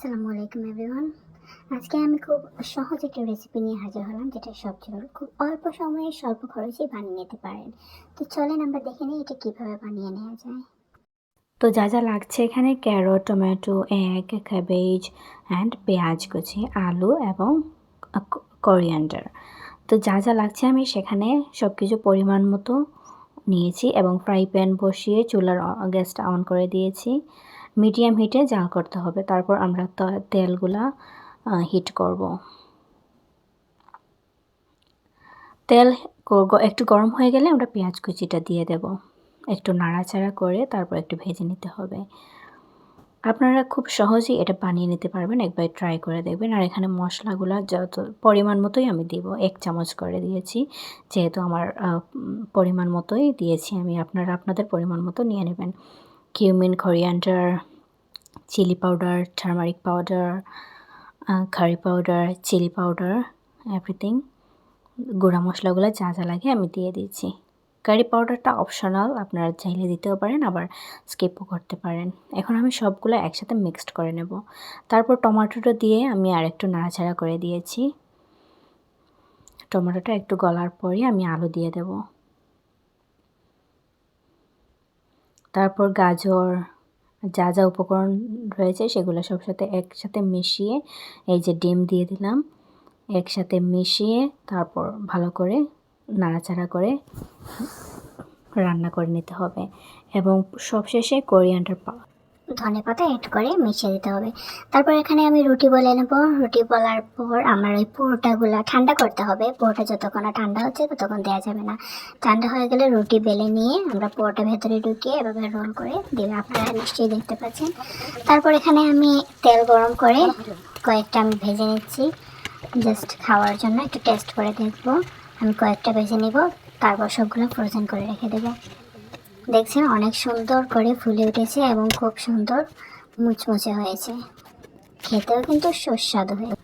আসসালামু আলাইকুম এভরিওয়ান আজকে আমি খুব সহজ একটা রেসিপি নিয়ে হাজির হলাম, যেটা সবচেয়ে খুব অল্প সময়ে স্বল্প খরচে বানিয়ে নিতে পারেন। তো চলেন আমরা দেখে নিই এটা কীভাবে বানিয়ে নেওয়া যায়। তো যা যা লাগছে এখানে, carrot, tomato egg cabbage and পেঁয়াজ কুচি, আলু এবং করিয়ান্ডার তো যা যা লাগছে আমি সেখানে সব কিছু পরিমাণ মতো নিয়েছি এবং ফ্রাই প্যান বসিয়ে চুলার গ্যাসটা অন করে দিয়েছি। মিডিয়াম হিটে জাল করতে হবে, তারপর আমরা তেলগুলা হিট করব। তেল একটু গরম হয়ে গেলে আমরা পেঁয়াজ কুচিটা দিয়ে দেব। একটু নাড়াচাড়া করে তারপর একটু ভেজে নিতে হবে। আপনারা খুব সহজেই এটা বানিয়ে নিতে পারবেন, একবার ট্রাই করে দেখবেন। আর এখানে মশলাগুলো যত পরিমাণ মতোই আমি দিব, এক চামচ করে দিয়েছি। যেহেতু আমার পরিমাণ মতোই দিয়েছি আমি, আপনারা আপনাদের পরিমাণ মতো নিয়ে নেবেন। Cumin coriander chilli powder turmeric powder curry powder chilli powder everything গুঁড়া মশলাগুলো যা যা লাগে আমি দিয়ে দিয়েছি কারি পাউডারটা অপশনাল আপনারা চাইলে দিতেও পারেন, আবার স্কিপও করতে পারেন। এখন আমি সবগুলো একসাথে মিক্সড করে নেব। তারপর টমেটোটা দিয়ে আমি আর একটু নাড়াচাড়া করে দিয়েছি। টমেটোটা একটু গলার পরই আমি আলু দিয়ে দেব। তারপর গাজর যা যা উপকরণ রয়েছে সেগুলো সব সাথে একসাথে মিশিয়ে এই যে ডিম দিয়ে দিলাম, একসাথে মিশিয়ে তারপর ভালো করে নাড়াচাড়া করে রান্না করে নিতে হবে এবং সবশেষে কোরিয়ান্ডার পা ধনে পাতা অ্যাড করে মিশিয়ে দিতে হবে। তারপর এখানে আমি রুটি বলে নেব। রুটি বলার পর আমার ওই পুরোটাগুলো ঠান্ডা করতে হবে। পুরোটা যতক্ষণ ঠান্ডা হচ্ছে ততক্ষণ দেওয়া যাবে না। ঠান্ডা হয়ে গেলে রুটি বেলে নিয়ে আমরা পুরোটা ভেতরে ঢুকিয়ে এভাবে রোল করে দিলে আপনারা নিশ্চয়ই দেখতে পাচ্ছেন। তারপর এখানে আমি তেল গরম করে কয়েকটা আমি ভেজে নিচ্ছি। জাস্ট খাওয়ার জন্য একটু টেস্ট করে দেখব। আমি কয়েকটা ভেজে নিব। তারপর সবগুলো ফ্রোজেন করে রেখে দেবো। দেখছেন, অনেক সুন্দর করে ফুলে উঠেছে এবং খুব সুন্দর মুচমুচে হয়েছে। খেতেও কিন্তু সুস্বাদু হয়ে